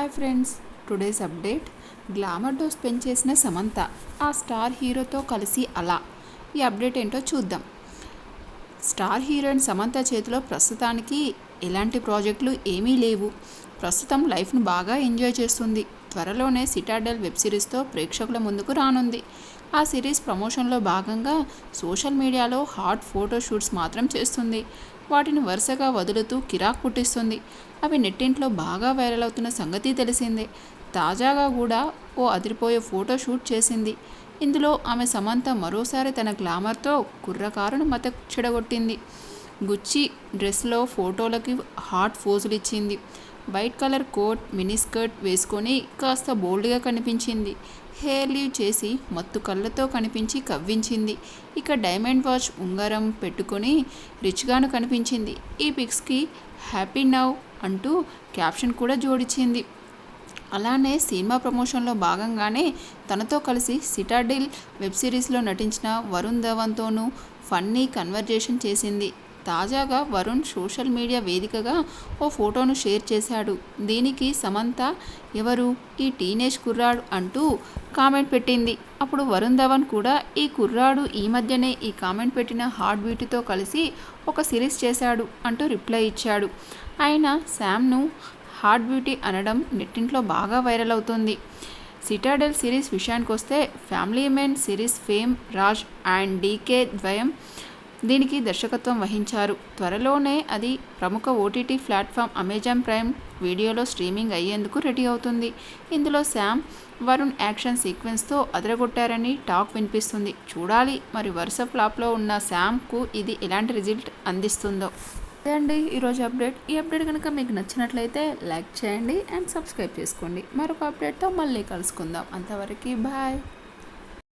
Hi friends. Today's update. Glamour dose పెంచేసిన Samantha ఆ star హీరోతో కలిసి అలా. ఈ అప్డేట్ ఏంటో చూద్దాం. స్టార్ హీరోయిన్ సమంత చేతిలో ప్రస్తుతానికి ఎలాంటి ప్రాజెక్టులు ఏమీ లేవు. ప్రస్తుతం లైఫ్ను బాగా ఎంజాయ్ చేస్తుంది. త్వరలోనే సిటాడెల్ వెబ్ సిరీస్తో ప్రేక్షకుల ముందుకు రానుంది. ఆ సిరీస్ ప్రమోషన్లో భాగంగా సోషల్ మీడియాలో హాట్ ఫోటోషూట్స్ మాత్రం చేస్తుంది. వాటిని వరుసగా వదులుతూ కిరాక్ పుట్టిస్తుంది అవి నెట్టింట్లో బాగా వైరల్ అవుతున్న సంగతి తెలిసిందే. తాజాగా కూడా ఓ అదిరిపోయే ఫోటో షూట్ చేసింది. ఇందులో ఆమె సమంత మరోసారి తన గ్లామర్తో కుర్రకారును మత చెడగొట్టింది. గుచ్చి డ్రెస్లో ఫోటోలకి హాట్ ఫోజులు ఇచ్చింది. White colour coat mini skirt వేసుకొని కాస్త బోల్డ్గా కనిపించింది. హెయిర్ లీవ్ చేసి మత్తు కళ్ళతో కనిపించి కవ్వించింది. ఇక డైమండ్ వాచ్ ఉంగరం పెట్టుకొని రిచ్గాను కనిపించింది. ఈ పిక్స్కి హ్యాపీ నవ్ అంటూ క్యాప్షన్ కూడా జోడించింది. అలానే సినిమా ప్రమోషన్లో భాగంగానే తనతో కలిసి సిటాడిల్ వెబ్ సిరీస్లో నటించిన వరుణ్ ధవన్తోనూ ఫన్నీ కన్వర్జేషన్ చేసింది. తాజాగా వరుణ్ సోషల్ మీడియా వేదికగా ఓ ఫోటోను షేర్ చేశాడు. దీనికి సమంత ఎవరు? ఈ టీనేజ్ కుర్రాడు అంటూ కామెంట్ పెట్టింది. అప్పుడు వరుణ్ ధవన్ కూడా ఈ కుర్రాడు ఈ మధ్యనే ఈ కామెంట్ పెట్టిన హార్ట్ బ్యూటీతో కలిసి ఒక సిరీస్ చేశాడు అంటూ రిప్లై ఇచ్చాడు. ఆయన శామ్ను హార్ట్ బ్యూటీ అనడం నెట్టింట్లో బాగా వైరల్ అవుతుంది. సిటాడెల్ సిరీస్ విషయానికి వస్తే family man series fame Raj and DK ద్వయం దీనికి దర్శకత్వం వహించారు. త్వరలోనే అది ప్రముఖ ఓటీటీ ప్లాట్ఫామ్ అమెజాన్ ప్రైమ్ వీడియోలో స్ట్రీమింగ్ అయ్యేందుకు రెడీ అవుతుంది. ఇందులో శామ్ వరుణ్ యాక్షన్ సీక్వెన్స్తో అదరగొట్టారని టాక్ వినిపిస్తుంది. చూడాలి మరి వరుస ఫ్లాప్లో ఉన్న శామ్కు ఇది ఎలాంటి రిజల్ట్ అందిస్తుందో. అదే అండి ఈరోజు అప్డేట్. ఈ అప్డేట్ కనుక మీకు నచ్చినట్లయితే లైక్ చేయండి అండ్ సబ్స్క్రైబ్ చేసుకోండి. మరొక అప్డేట్తో మళ్ళీ కలుసుకుందాం. అంతవరకు బాయ్.